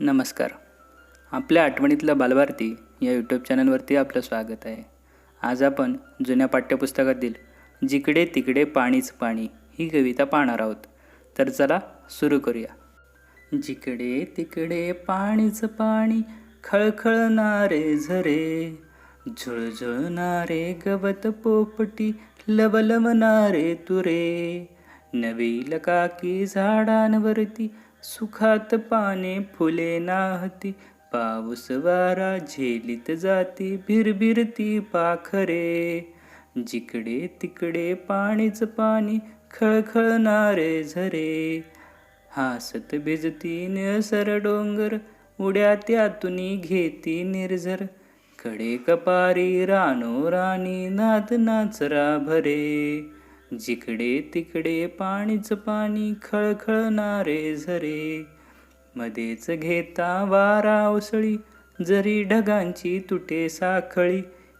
नमस्कार. आपल्या आठवणीतलं बालभारती या यूट्यूब चॅनलवरती आपलं स्वागत आहे. आज आपण जुन्या पाठ्यपुस्तकातील जिकडे तिकडे पाणीच पाणी ही कविता पाहणार आहोत. तर चला सुरू करूया. जिकडे तिकडे पाणीच पाणी खळखळणारे झरे झुळझुळणारे गवत पोपटी लवलवणारे तुरे नवील काकी झाडांवरती सुखात पाने फुले नाहती पाऊस वारा झेलीत जाती भिरभिरती पाखरे. जिकडे तिकडे पाणीच पाणी खळखळणारे झरे. हासत भिजती निळसर डोंगर उड्या त्यातून घेती निर्झर. कडे कपारी रानो राणी नाद नाचरा भरे. जिकडे तिकडे पाणीच पाणी खळखळणारे झरे. मध्येच घेता वारा उसळी जरी ढगांची तुटे साखळी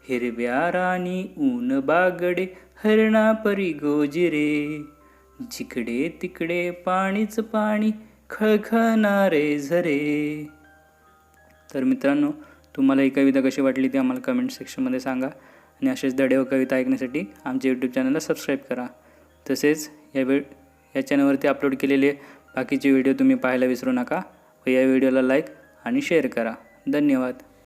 हिरव्या राणी ऊन बागडे हरणा परी गोजिरे. जिकडे तिकडे पाणीच पाणी खळखळणारे झरे. तर मित्रांनो तुम्हाला ही कविता कशी वाटली ती आम्हाला कमेंट सेक्शनमध्ये सांगा. आणि असेच धडे व कविता ऐकण्यासाठी आमच्या यूट्यूब चॅनलला सबस्क्राईब करा. तसेच या वे या चॅनलवरती अपलोड केलेले बाकीचे व्हिडिओ तुम्ही पाहायला विसरू नका व या व्हिडिओला लाईक आणि शेअर करा. धन्यवाद.